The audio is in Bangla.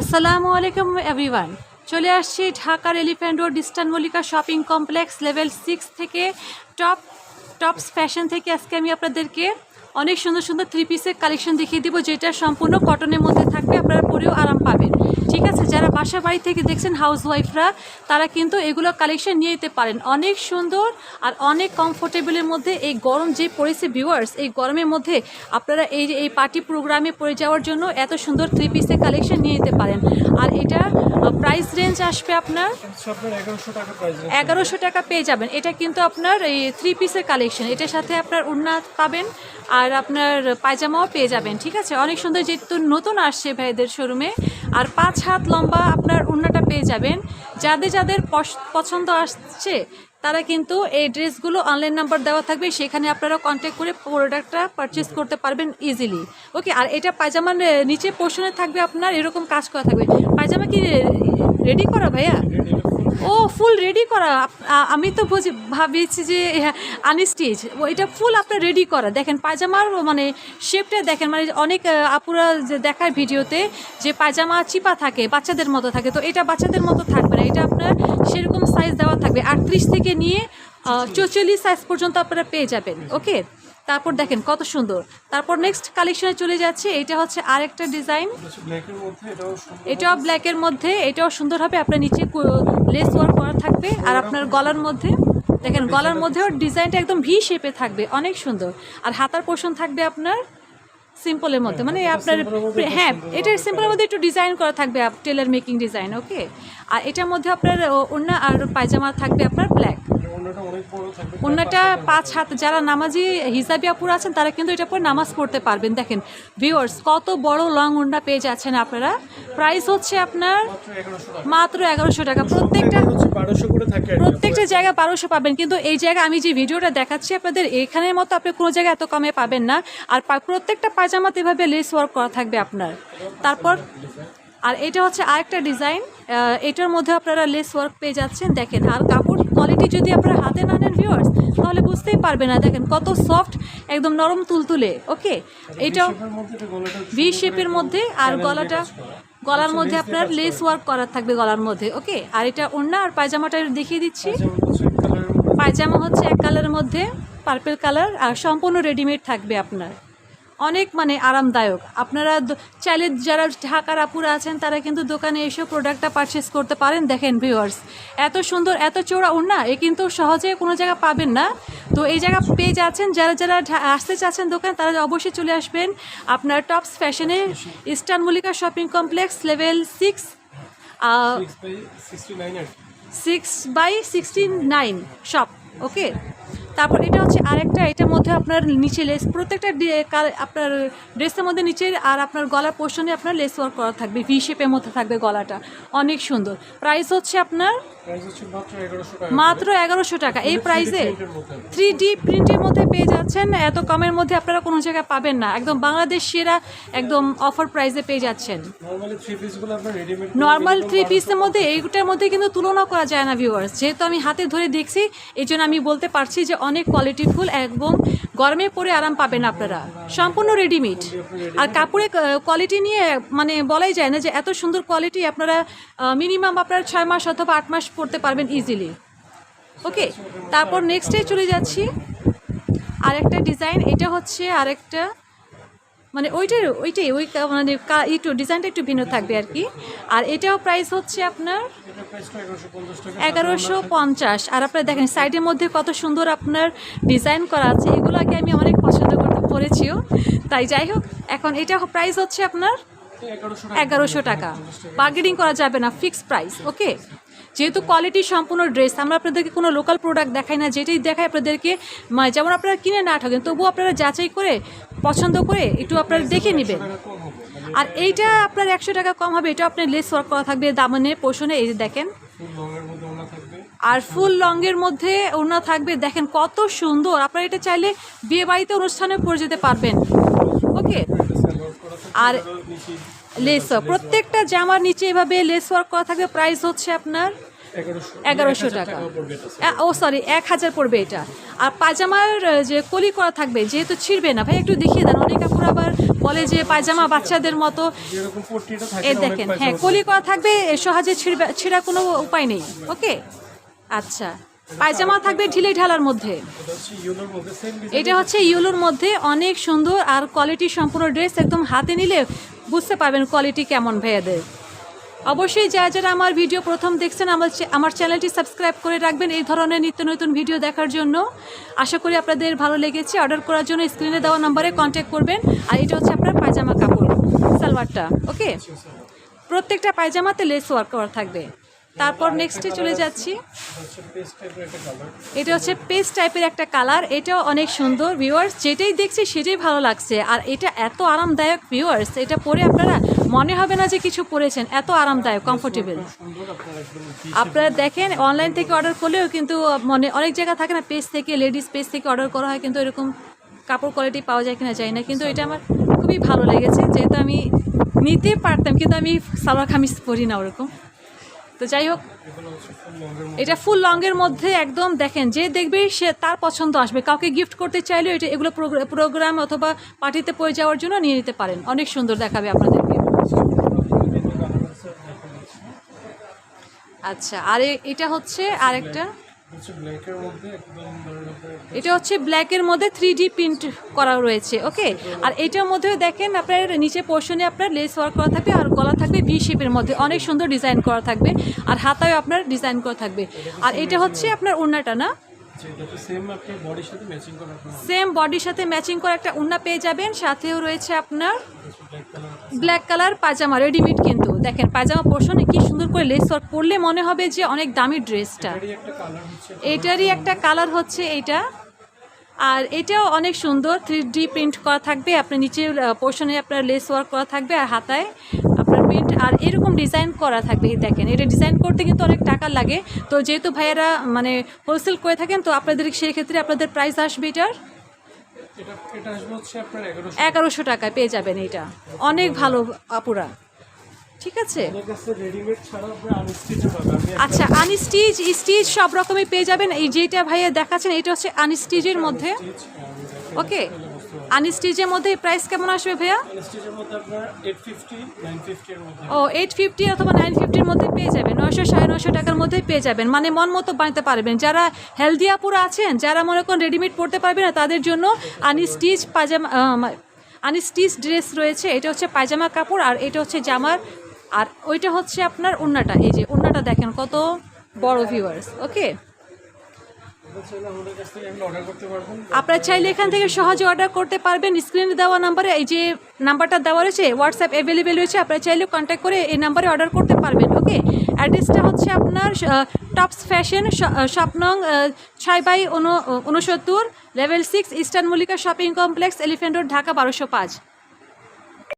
আসসালামু আলাইকুম এভরিওয়ান চলে আসছি ঢাকার elephant road eastern Mallika shopping complex level six থেকে টপ টপস ফ্যাশন থেকে আজকে আমি আপনাদেরকে অনেক সুন্দর সুন্দর থ্রি পিসের কালেকশন দেখিয়ে দিব, যেটা সম্পূর্ণ কটনের মধ্যে থাকবে, আপনারা পরেও আরাম পাবেন। ঠিক আছে, যারা বাসা বাড়ি থেকে দেখছেন হাউস ওয়াইফরা তারা কিন্তু এগুলো কালেকশন নিয়ে যেতে পারেন। অনেক সুন্দর আর অনেক কমফোর্টেবলের মধ্যে এই গরম যে পড়েছে ভিউয়ার্স এই গরমের মধ্যে আপনারা এই এই পার্টি প্রোগ্রামে পড়ে যাওয়ার জন্য এত সুন্দর থ্রি পিসের কালেকশন নিয়ে যেতে পারেন। আর এটা প্রাইস রেঞ্জ আসবে আপনার এগারোশো টাকা পেয়ে যাবেন। এটা কিন্তু আপনার এই থ্রি পিসের কালেকশন এটার সাথে আপনার উন্না পাবেন আর আপনার পায়জামাও পেয়ে যাবেন, ঠিক আছে? অনেক সুন্দর যেহেতু নতুন আসছে ভাইদের শোরুমে, আর পাঁচ হাত লম্বা আপনার উন্নাটা পেয়ে যাবেন। যাদের যাদের পছন্দ আসছে, তারা কিন্তু এই ড্রেসগুলো অনলাইন নাম্বার দেওয়া থাকবে, সেখানে আপনারা কন্ট্যাক্ট করে প্রোডাক্টটা পারচেস করতে পারবেন ইজিলি ওকে আর এটা পায়জামার নিচে পোর্শনে থাকবে আপনার, এরকম কাজ করা থাকবে। পায়জামা কি রেডি করা ভাইয়া? ও ফুল রেডি করা। আমি তো বুঝি, ভাবিয়েছি যে আনস্টিচ ওইটা ফুল আপনার রেডি করা। দেখেন, পায়জামার মানে শেপটা দেখেন মানে অনেক আপুরা যে দেখার ভিডিওতে যে পায়জামা চিপা থাকে, বাচ্চাদের মতো থাকে, তো এটা বাচ্চাদের মতো থাকবে না। এটা আপনার সেরকম সাইজ দেওয়া থাকবে। আটত্রিশ থেকে নিয়ে চৌচল্লিশ সাইজ পর্যন্ত আপনারা পেয়ে যাবেন ওকে তারপর দেখেন কত সুন্দর। তারপর নেক্সট কালেকশনে চলে যাচ্ছে এটা হচ্ছে আরেকটা ডিজাইন এটাও ব্ল্যাকের মধ্যে এটাও সুন্দর হবে আপনার নিচে লেস ওয়ার্ক করা থাকবে আর আপনার গলার মধ্যে দেখেন গলার মধ্যেও ডিজাইনটা একদম ভি শেপে থাকবে অনেক সুন্দর। আর হাতার পোষণ থাকবে আপনার সিম্পলের মধ্যে মানে আপনার হ্যাঁ এটা সিম্পলের মধ্যে একটু ডিজাইন করা থাকবে টেলার মেকিং ডিজাইন ওকে আর এটার মধ্যে আপনার ওড়না আর পায়জামা থাকবে আপনার ব্ল্যাক অন্যটা পাঁচ হাত যারা নামাজি হিসাবি আপুর আছেন তারা কিন্তু এটা পরে নামাজ পড়তে পারবেন। দেখেন ভিউয়ার্স কত বড় লং উন্ডা পেয়ে যাচ্ছেন আপনারা। প্রাইস হচ্ছে আপনার মাত্র এগারোশো টাকা। প্রত্যেকটা। প্রত্যেকটা জায়গা বারোশো পাবেন। কিন্তু এই জায়গায় আমি যে ভিডিওটা দেখাচ্ছি আপনাদের এখানের মতো আপনি কোনো জায়গায় এত কমে পাবেন না। আর প্রত্যেকটা পায়জামাতে এভাবে লেস ওয়ার্ক করা থাকবে আপনার। তারপর আর এটা হচ্ছে আরেকটা ডিজাইন এটার মধ্যে আপনারা লেস ওয়ার্ক পেয়ে যাচ্ছেন। দেখেন আর কাপড় কোয়ালিটি যদি আপনারা হাতে না নেন ভিউয়ার্স তাহলে বুঝতেই পারবে না। দেখেন কত সফট একদম নরম তুলতুলে ওকে এটাও ভি শেপের মধ্যে আর গলাটা গলার মধ্যে আপনার লেস ওয়ার্ক করার থাকবে গলার মধ্যে ওকে আর এটা ওড়না আর পায়জামাটা দেখিয়ে দিচ্ছি। পায়জামা হচ্ছে এক কালারের মধ্যে পার্পেল কালার আর সম্পূর্ণ রেডিমেড থাকবে আপনার। অনেক মানে আরামদায়ক। আপনারা চাইলে যারা ঢাকার আপুরা আছেন তারা কিন্তু দোকানে এসে প্রোডাক্টটা পারচেস করতে পারেন। দেখেন ভিউয়ার্স এত সুন্দর এত চোরা না এ কিন্তু সহজে কোনো জায়গা পাবেন না। তো এই জায়গা পেয়ে যাচ্ছেন যারা যারা আসতে চাচ্ছেন দোকান তারা অবশ্যই চলে আসবেন। আপনার টপস ফ্যাশনে eastern Mallika shopping complex level six six by sixty nine shop okay তারপর এটা হচ্ছে আরেকটা, এটার মধ্যে আপনার নিচে লেস প্রত্যেকটা আপনার ড্রেসের মধ্যে নিচে আর আপনার গলার পোর্শনে আপনার লেস ওয়ার্ক করা থাকবে ভি শেপের মধ্যে থাকবে গলাটা, অনেক সুন্দর। প্রাইস হচ্ছে আপনার মাত্র এগারোশো টাকা। এই প্রাইসে থ্রি ডি প্রিন্টের মধ্যে। পেয়ে যাচ্ছেন। এত কমের মধ্যে আপনারা কোনো জায়গায় পাবেন না। একদম বাংলাদেশ সেরা একদম অফার প্রাইসে পেয়ে যাচ্ছেন। নর্মালি থ্রি নর্মাল পিসের মধ্যে এইটার মধ্যে কিন্তু তুলনা করা যায় না ভিউয়ার্স যেহেতু আমি হাতে ধরে দেখছি এই জন্য আমি বলতে পারছি যে অনেক কোয়ালিটিফুল এবং গরমে পরে আরাম পাবেন আপনারা। সম্পূর্ণ রেডিমেড আর কাপড়ের কোয়ালিটি নিয়ে মানে বলাই যায় না যে এত সুন্দর কোয়ালিটি আপনারা মিনিমাম আপনারা ছয় মাস অথবা আট মাস পরতে পারবেন ইজিলি ওকে তারপর নেক্সটে চলে যাচ্ছি। আরেকটা ডিজাইন এটা হচ্ছে আরেকটা মানে ওইটাই ওইটাই, ওই মানে একটু ডিজাইনটা একটু ভিন্ন থাকবে আর কি। আর এটাও প্রাইস হচ্ছে আপনার এগারোশো পঞ্চাশ। আর আপনারা দেখেন সাইডের মধ্যে কত সুন্দর আপনার ডিজাইন করা আছে এগুলো আগে আমি অনেক পছন্দ করতে পড়েছিও। তাই যাই হোক, এখন এটা প্রাইস হচ্ছে আপনার এগারোশো টাকা। বার্গেনিং করা যাবে না ফিক্সড প্রাইস ওকে যেহেতু কোয়ালিটি সম্পূর্ণ ড্রেস আমরা আপনাদেরকে কোনো লোকাল প্রোডাক্ট দেখাই না, যেটাই দেখাই আপনাদেরকে যেমন আপনারা কিনে না ঠকেন তবুও আপনারা যাচাই করে, পছন্দ করে একটু আপনারা দেখে নেবেন। আর এইটা আপনার একশো টাকা কম হবে, এটা আপনার লেস ওয়ার্ক করা থাকবে, দামনে, পোষণে, এই যে দেখেন। আর ফুল লংয়ের মধ্যে ওনা থাকবে, দেখেন কত সুন্দর। আপনারা এটা চাইলে বিয়ে বাড়িতে অনুষ্ঠানে পরে যেতে পারবেন। ওকে আর লেস ওয়ার্ক প্রত্যেকটা জামার নিচে এভাবে লেস ওয়ার্ক করা থাকবে। প্রাইস হচ্ছে আপনার এগারোশো। টাকা। এ- ও সরি এক হাজার পড়বে এটা। আর পায়জামার যে কলি করা থাকবে যেহেতু ছিঁড়বে না ভাই একটু দেখিয়ে দেন। অনেক কাপড় আবার বলে যে পায়জামা বাচ্চাদের মতো। অনেক দেখেন হ্যাঁ কলি করা থাকবে এ সহজে ছিঁড়বে ছিঁড়া কোনো উপায় নেই ওকে? আচ্ছা। পায়জামা থাকবে ঢিলে ঢালার মধ্যে। এটা হচ্ছে ইউলোর মধ্যে অনেক সুন্দর আর কোয়ালিটি সম্পূর্ণ ড্রেস একদম হাতে নিলে বুঝতে পারবেন কোয়ালিটি কেমন ভাইয়াদের। অবশ্যই যারা যারা আমার ভিডিও প্রথম দেখছেন, আমার আমার চ্যানেলটি সাবস্ক্রাইব করে রাখবেন এই ধরনের নিত্য নতুন ভিডিও দেখার জন্য। আশা করি আপনাদের ভালো লেগেছে। অর্ডার করার জন্য স্ক্রিনে দেওয়া নম্বরে কন্ট্যাক্ট করবেন। আর এটা হচ্ছে আপনার পায়জামা কাপড়, সালোয়ারটা ওকে প্রত্যেকটা পায়জামাতে লেস ওয়ার্ক থাকবে। তারপর নেক্সটে চলে যাচ্ছি। পেস্ট এটা হচ্ছে পেস্ট টাইপের একটা কালার এটাও অনেক সুন্দর ভিউয়ার্স যেটাই দেখছি, সেটাই ভালো লাগছে। আর এটা এত আরামদায়ক ভিউয়ার্স এটা পরে আপনারা মনে হবে না যে কিছু পরেছেন। এত আরামদায়ক কমফোর্টেবল আপনার দেখেন অনলাইন থেকে অর্ডার করলেও কিন্তু মনে অনেক জায়গা থাকে না পেজ থেকে লেডিস পেজ থেকে অর্ডার করা হয়, কিন্তু এরকম কাপড় কোয়ালিটি পাওয়া যায় কিনা যায় না। কিন্তু এটা আমার খুবই ভালো লেগেছে। যেহেতু আমি নিতে পারতাম, কিন্তু আমি সালোয়ার কামিজ পরি না ওরকম। তো যাই হোক, এটা ফুল লংয়ের মধ্যে একদম দেখেন, যে দেখবে সে তার পছন্দ আসবে। কাউকে গিফট করতে চাইলেও এটা, এগুলো প্রোগ্রা- প্রোগ্রাম অথবা পার্টিতে পড়ে যাওয়ার জন্য নিয়ে নিতে পারেন। অনেক সুন্দর দেখাবে আপনাদেরকে। আচ্ছা আর এটা হচ্ছে আরেকটা এটা হচ্ছে ব্ল্যাকের মধ্যে থ্রি ডি প্রিন্ট করা রয়েছে ওকে আর এটার মধ্যেও দেখেন আপনার নিচে পোর্শনে আপনার লেস ওয়ার্ক করা থাকবে আর গলা থাকবে ভি শেপের মধ্যে। অনেক সুন্দর ডিজাইন করা থাকবে আর হাতায় আপনার ডিজাইন করা থাকবে। আর এটা হচ্ছে আপনার ওড়নাটা না? সেম বডির সাথে ম্যাচিং করা আপনার সেম বডির সাথে ম্যাচিং করা একটা ওড়না পেয়ে যাবেন সাথেও রয়েছে আপনার ব্ল্যাক কালার পাজামা রেডিমেড কিন্তু। দেখেন পাজামা পোর্শনে কি সুন্দর করে লেস ওয়ার্ক পরলে মনে হবে যে অনেক দামি ড্রেসটা এটারই একটা কালার হচ্ছে এইটা আর এটাও অনেক সুন্দর থ্রি ডি প্রিন্ট করা থাকবে আপনার নিচে পোর্শনে আপনার লেস ওয়ার্ক করা থাকবে আর হাতায়। প্রিন্ট আর এরকম ডিজাইন করা থাকবে দেখেন এটা ডিজাইন করতে কিন্তু অনেক টাকা লাগে। তো যেহেতু ভাইয়েরা মানে হোলসেল করে থাকেন তো আপনাদের সেই ক্ষেত্রে আপনাদের প্রাইস আসবে এটার? এগারোশো। টাকায় পেয়ে যাবেন এটা। অনেক ভালো আপুরা। ঠিক আছে? আচ্ছা আনস্টিচ স্টিচ সব রকমই পেয়ে যাবেন। এই যেটা ভাইয়া দেখাচ্ছেন এটা হচ্ছে আনস্টিচের মধ্যে। ওকে আনস্টিচের মধ্যে প্রাইস কেমন আসবে ভাইয়া? ও এইট ফিফটি অথবা নাইন ফিফটির মধ্যে পেয়ে যাবেন। নয়শো সাড়ে নয়শো টাকার মধ্যে পেয়ে যাবেন। মানে মন মতো বানাতে পারবেন। যারা হেলদি আপুরা আছেন যারা মনে করেন রেডিমেড পরতে পারবে না তাদের জন্য আনস্টিচ পাজামা আনস্টিচ ড্রেস রয়েছে। এটা হচ্ছে পায়জামা কাপড় আর এটা হচ্ছে জামার। আর ওইটা হচ্ছে আপনার ওড়নাটা। এই যে ওড়নাটা দেখেন কত বড় ভিউয়ার্স ওকে আপনারা চাইলে আমাদের কাছ থেকে এগুলো অর্ডার করতে পারবেন আপনারা চাইলে এখান থেকে সহজে অর্ডার করতে পারবেন। স্ক্রিনে দেওয়া নাম্বারে এই যে নাম্বারটা দেওয়া রয়েছে হোয়াটসঅ্যাপ অ্যাভেলেবেল রয়েছে, আপনারা চাইলে কন্ট্যাক্ট করে এই নাম্বারে অর্ডার করতে পারবেন ওকে অ্যাড্রেসটা হচ্ছে আপনার টপস ফ্যাশন স্বপ্নং ছয় বাই উনসত্তর level six eastern Mallika shopping complex elephant road Dhaka, বারোশো পাঁচ।